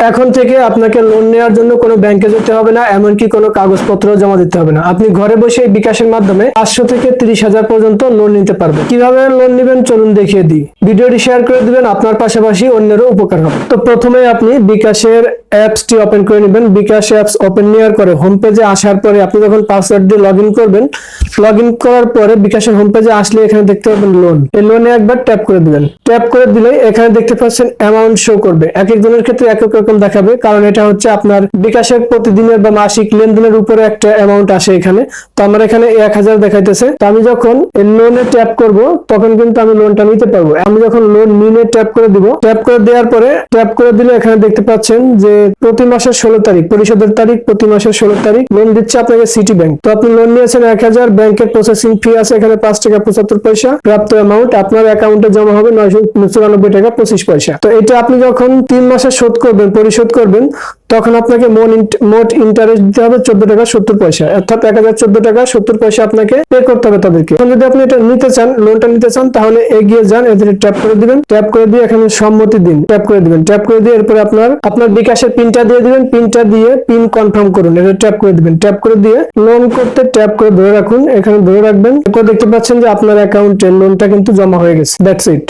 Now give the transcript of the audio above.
এখন থেকে আপনাকে লোন নেওয়ার জন্য কোনো ব্যাংকে যেতে হবে না, এমনকি কোনো কাগজপত্র জমা দিতে হবে না। আপনি ঘরে বসে বিকাশের মাধ্যমে পাঁচশো থেকে তিরিশ হাজার পর্যন্ত লোন নিতে পারবেন। কীভাবে লোন নেবেন চলুন দেখিয়ে দিই। ভিডিওটি শেয়ার করে দিবেন, আপনার পাশাপাশি অন্যেরও উপকার হবে। তো প্রথমে আপনি বিকাশের অ্যাপসটি ওপেন করে নেবেন। বিকাশ অ্যাপস ওপেন নেওয়ার পরে হোম পেজে আসার পরে আপনি যখন পাসওয়ার্ড দিয়ে লগ করবেন লগ করার পরে বিকাশের হোম পেজে আসলে এখানে দেখতে পাবেন লোন এই লোনে একবার ট্যাপ করে দিবেন। ট্যাপ করে দিলে এখানে দেখতে পাচ্ছেন অ্যামাউন্ট শো করবে। এক একজনের ক্ষেত্রে এক এক রকম দেখাবে, কারণ এটা হচ্ছে আপনার বিকাশের প্রতিদিনের বা মাসিক লেনদেনের উপরে একটা অ্যামাউন্ট আসে এখানে। তো আমার এখানে এক হাজার দেখাইতেছে। তো আমি যখন লোনে ট্যাপ করব, তখন কিন্তু আমি লোনটা নিতে পারব। আমি যখন লোন নিয়ে ট্যাপ করে দিব ট্যাপ করে দেওয়ার পরে ট্যাপ করে দিলে এখানে দেখতে পাচ্ছেন যে প্রতি মাসের ষোলো তারিখ, পরিশোধের তারিখ প্রতি মাসের ষোলো তারিখ লোন দিচ্ছে আপনাকে সিটি ব্যাংক তো আপনি লোন নিয়েছেন এক হাজার, ব্যাংকের প্রসেসিং ফি আছে এখানে পাঁচ টাকা পঁচাত্তর পয়সা, প্রাপ্ত অ্যামাউন্ট আপনার অ্যাকাউন্টে জমা হবে নয়শো চুরানব্বই টাকা পঁচিশ পয়সা। তো এটা আপনি যখন তিন মাসে শোধ করবেন পরিশোধ করবেন, তখন আপনাকে মোট ইন্টারেস্ট দিতে হবে চোদ্দ টাকা সত্তর পয়সা। অর্থাৎ এক হাজার চোদ্দ টাকা সত্তর পয়সা আপনাকে পে করতে হবে তাদেরকে। এখন যদি আপনি এটা নিতে চান লোনটা নিতে চান, তাহলে এগিয়ে যান এদের ট্যাপ করে দিবেন। ট্যাপ করে দিয়ে এখানে সম্মতি দিন। ট্যাপ করে দিবেন। ট্যাপ করে দিয়ে এরপরে আপনার আপনার বিকাশের পিনটা দিয়ে দিবেন। পিনটা দিয়ে পিন কনফার্ম করুন। এটা ট্যাপ করে দিবেন। ট্যাপ করে দিয়ে লোন করতে ট্যাপ করে ধরে রাখুন। এখানে ধরে রাখবেন। দেখতে পাচ্ছেন যে আপনার অ্যাকাউন্টে লোনটা কিন্তু জমা হয়ে গেছে। That's it